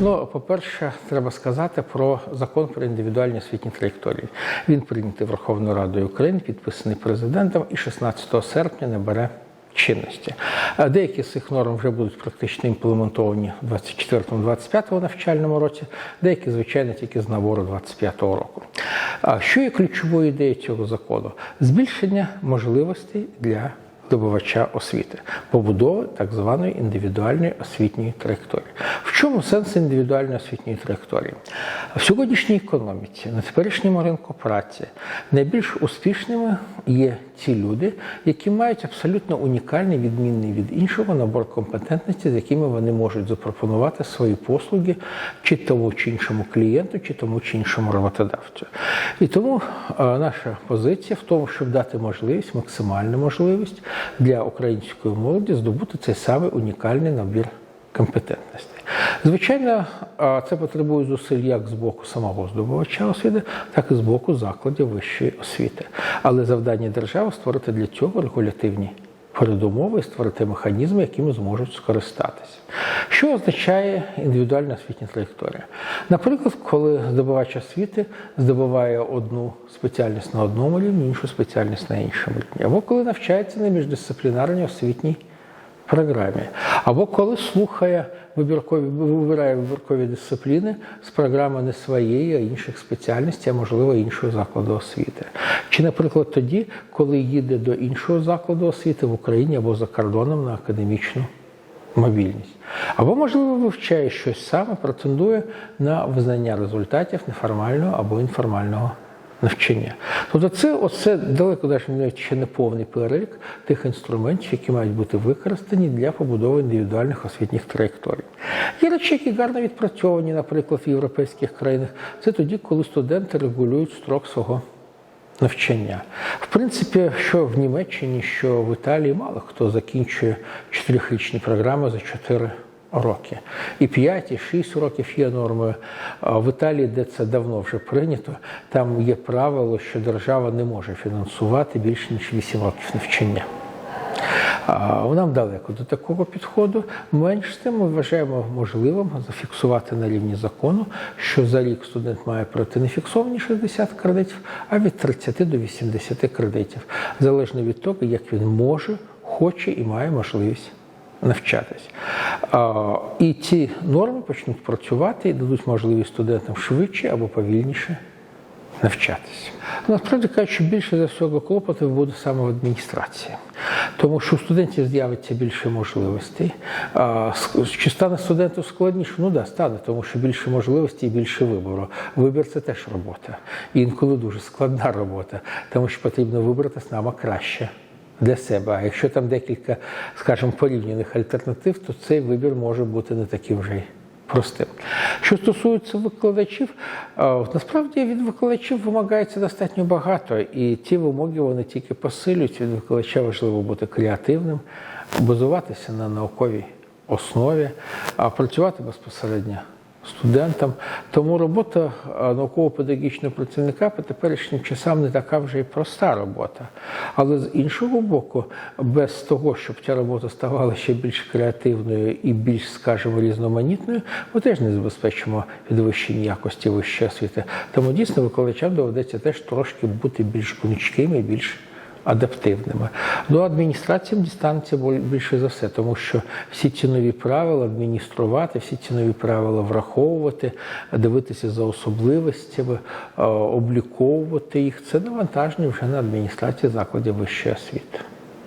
Ну, по-перше, треба сказати про закон про індивідуальні освітні траєкторії. Він прийнятий Верховною Радою України, підписаний президентом і 16 серпня набере чинності. Деякі з цих норм вже будуть практично імплементовані у 24-25 навчальному році, деякі, звичайно, тільки з набору 25 року. А що є ключовою ідеєю цього закону? Збільшення можливостей для здобувача освіти, побудови так званої індивідуальної освітньої траєкторії. В чому сенс індивідуальної освітньої траєкторії? В сьогоднішній економіці, на теперішньому ринку праці, найбільш успішними є ті люди, які мають абсолютно унікальний, відмінний від іншого набор компетентності, з якими вони можуть запропонувати свої послуги чи тому чи іншому клієнту, чи тому чи іншому роботодавцю. І тому е, наша позиція в тому, щоб дати можливість, максимальну можливість для української молоді здобути цей самий унікальний набір компетентностей. Звичайно, це потребує зусиль як з боку самого здобувача освіти, так і з боку закладів вищої освіти. Але завдання держави створити для цього регулятивні передумови і створити механізми, якими зможуть скористатися. Що означає індивідуальна освітня траєкторія? Наприклад, коли здобувач освіти здобуває одну спеціальність на одному рівні, іншу спеціальність на іншому рівні, або коли навчається на міждисциплінарній освітній програмі, або коли слухає вибіркові, вибирає вибіркові дисципліни з програми не своєї, а інших спеціальностей, а можливо іншого закладу освіти. Чи, наприклад, тоді, коли їде до іншого закладу освіти в Україні або за кордоном на академічну мобільність. Або, можливо, вивчає щось саме, претендує на визнання результатів неформального або інформального навчання. Тобто це оце далеко навіть ще не повний перелік тих інструментів, які мають бути використані для побудови індивідуальних освітніх траєкторій. Є речі, які гарно відпрацьовані, наприклад, в європейських країнах. Це тоді, коли студенти регулюють строк свого навчання. В принципі, що в Німеччині, що в Італії мало хто закінчує чотирьохрічні програми за чотири роки. І 5, і 6 років є нормою. В Італії, де це давно вже прийнято, там є правило, що держава не може фінансувати більше ніж 8 років навчання. Нам далеко до такого підходу. Менш з тим ми вважаємо можливим зафіксувати на рівні закону, що за рік студент має пройти не фіксовані 60 кредитів, а від 30 до 80 кредитів, залежно від того, як він може, хоче і має можливість навчатись. І ці норми почнуть працювати і дадуть можливість студентам швидше або повільніше навчатися. Насправді кажучи, більше за всього клопотів буде саме в адміністрації, тому що у студентів з'явиться більше можливостей. Чи стане студенту складніше? Ну да, стане, тому що більше можливостей і більше вибору. Вибір це теж робота. І інколи дуже складна робота, тому що потрібно вибрати саме краще. Для себе, а якщо там декілька, скажімо, порівняних альтернатив, то цей вибір може бути не таким вже простим. Що стосується викладачів, насправді від викладачів вимагається достатньо багато, і ті вимоги вони тільки посилюють. Від викладача важливо бути креативним, базуватися на науковій основі, працювати безпосередньо студентам. Тому робота науково-педагогічного працівника по теперішнім часам не така вже й проста робота. Але з іншого боку, без того, щоб ця робота ставала ще більш креативною і більш, скажімо, різноманітною, ми теж не забезпечимо підвищення якості вищої освіти. Тому дійсно викладачам доведеться теж трошки бути більш гнучкими, більш адаптивними. До адміністраціям дістанеться більше за все, тому що всі ці нові правила адмініструвати, всі ці нові правила враховувати, дивитися за особливостями, обліковувати їх це навантаження вже на адміністрації закладів вищої освіти.